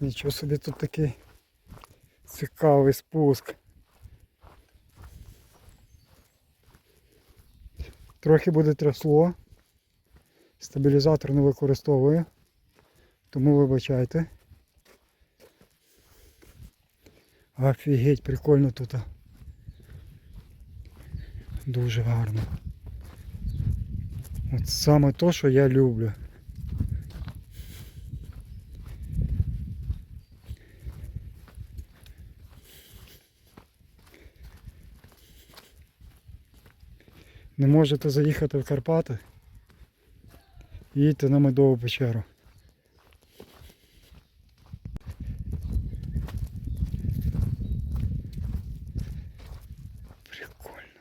Нічого собі тут такий цікавий спуск. Трохи буде трясло. Стабілізатор не використовую, тому вибачайте. Офігеть, прикольно тут. Дуже гарно. От саме то, що я люблю. Не можете заїхати в Карпати? Їдьте на медову печеру. Прикольно.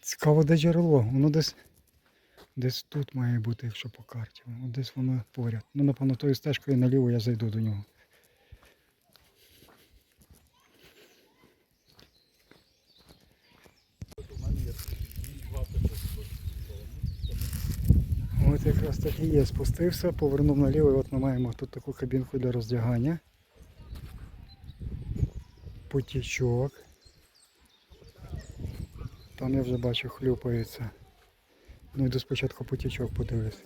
Цікаво, де джерело. Воно десь десь тут має бути, якщо по карті. Десь воно поряд. Ну, напевно, тою стежкою наліво я зайду до нього. От якраз так і є. Спустився, повернув наліво, і от ми маємо тут таку кабінку для роздягання. Потічок. Там я вже бачу хлюпається. Ну йду спочатку потічок подивлюсь.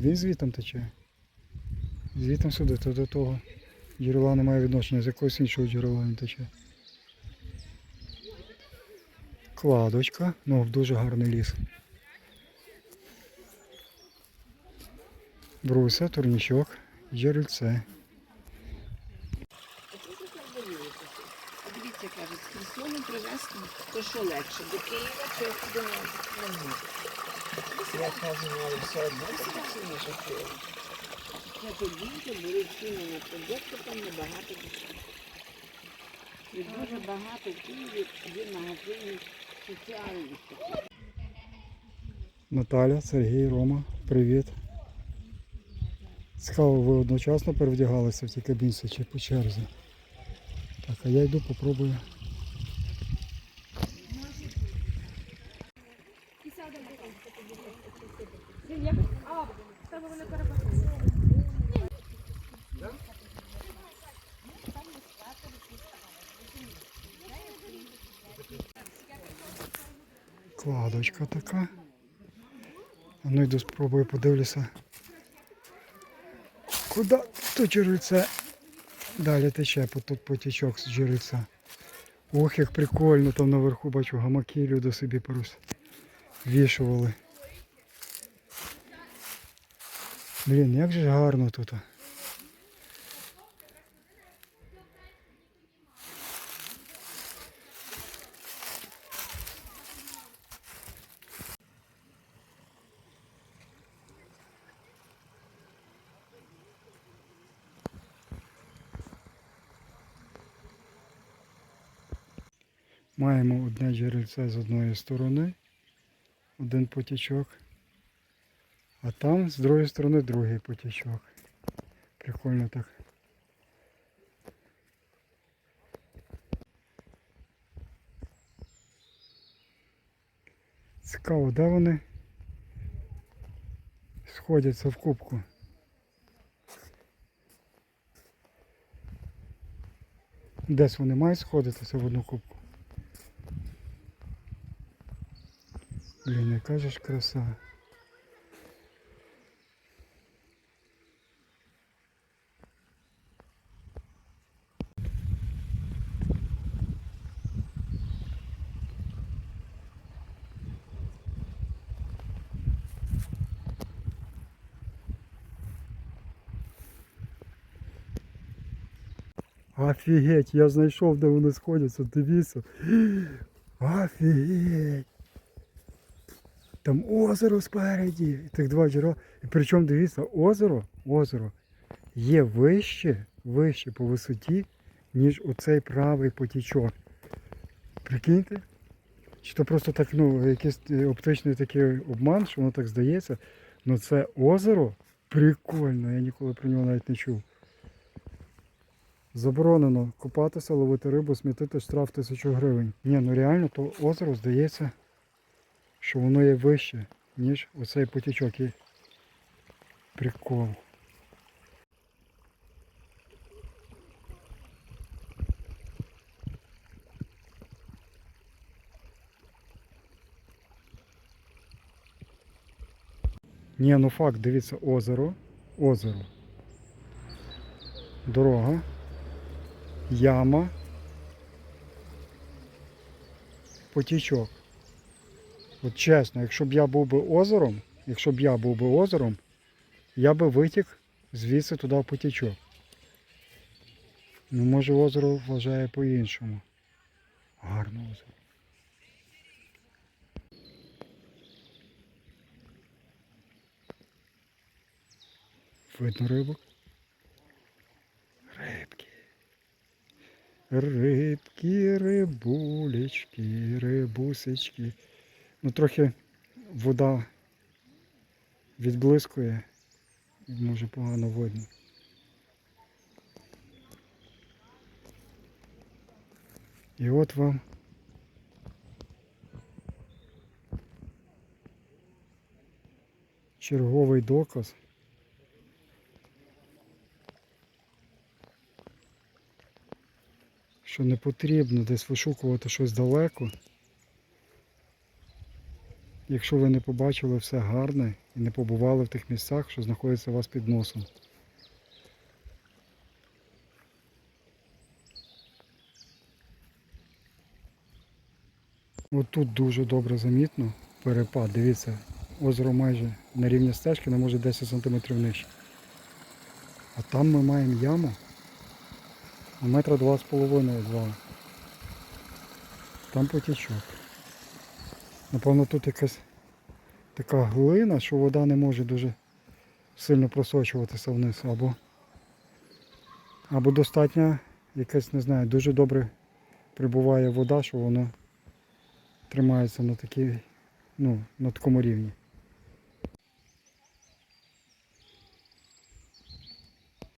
Він звітом тече. Звітом сюди, то до того джерела немає відношення, з якогось іншого джерела він тече. Кладочка, ну дуже гарний ліс. Бруся, турнічок, джерельце. Дивіться, кажуть, з Херсону привезти, то що легше, до Києва чи до Львова? Я кажу, але все одно Сильніше Києва. Я тоді були ціни на продукти, там набагато дешевше. І дуже багато в Києві є магазинів соціальних. Наталя, Сергій, Рома, привіт. Цікаво, ви одночасно перевдягалися в тій кабінці чи по черзі. Так, а я йду попробую. Кладочка така. А ну йду спробую подивлюся. Куди то джерельце? Далі тече тут потічок з джерельця. Ох, як прикольно, там наверху бачу гамаки люди собі порус вішували. Блін, як же гарно тут. Маємо одне джерельце з одної сторони, один потічок, а там з другої сторони другий потічок. Прикольно так. Цікаво, де вони сходяться в кубку. Десь вони мають сходитися в одну кубку. Блін, яка же ж краса. Офігеть, я знайшов, де вони сходяться, дивіться. Офігеть. Там озеро спереді. І тих два джерела. І причому дивіться, озеро, озеро є вище, вище по висоті, ніж оцей правий потічок. Прикиньте? Чи то просто так, ну, якийсь е, оптичний такий обман, що воно так здається. Ну це озеро Прикольно, я ніколи про нього навіть не чув. Заборонено купатися, ловити рибу, смітити штраф 1000 гривень. Ні, ну реально, то озеро здається, що воно є вище, ніж оцей потічок. І... Прикол. Ні, ну факт, дивіться, озеро, озеро, дорога, яма, потічок. От чесно, якщо б я був би озером, якщо б я був би озером, я би витік звідси туди в потічок. Ну, може озеро вважає по-іншому. Гарне озеро. Видно рибок? Рибки. Рибки, рибулечки, рибусечки. Ну трохи вода відблискує може погано видно. І от вам черговий доказ. що не потрібно десь вишукувати щось далеко. Якщо ви не побачили все гарне і не побували в тих місцях, що знаходяться у вас під носом. От тут дуже добре замітно перепад. Дивіться, озеро майже на рівні стежки, не може 10 см нижче. А там ми маємо яму на метра два з половиною два. Там потічок. Напевно тут якась така глина, що вода не може дуже сильно просочуватися вниз. Або, або достатньо якась, не знаю, дуже добре прибуває вода, що воно тримається на такій, ну, на такому рівні.